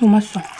너무 맛있어.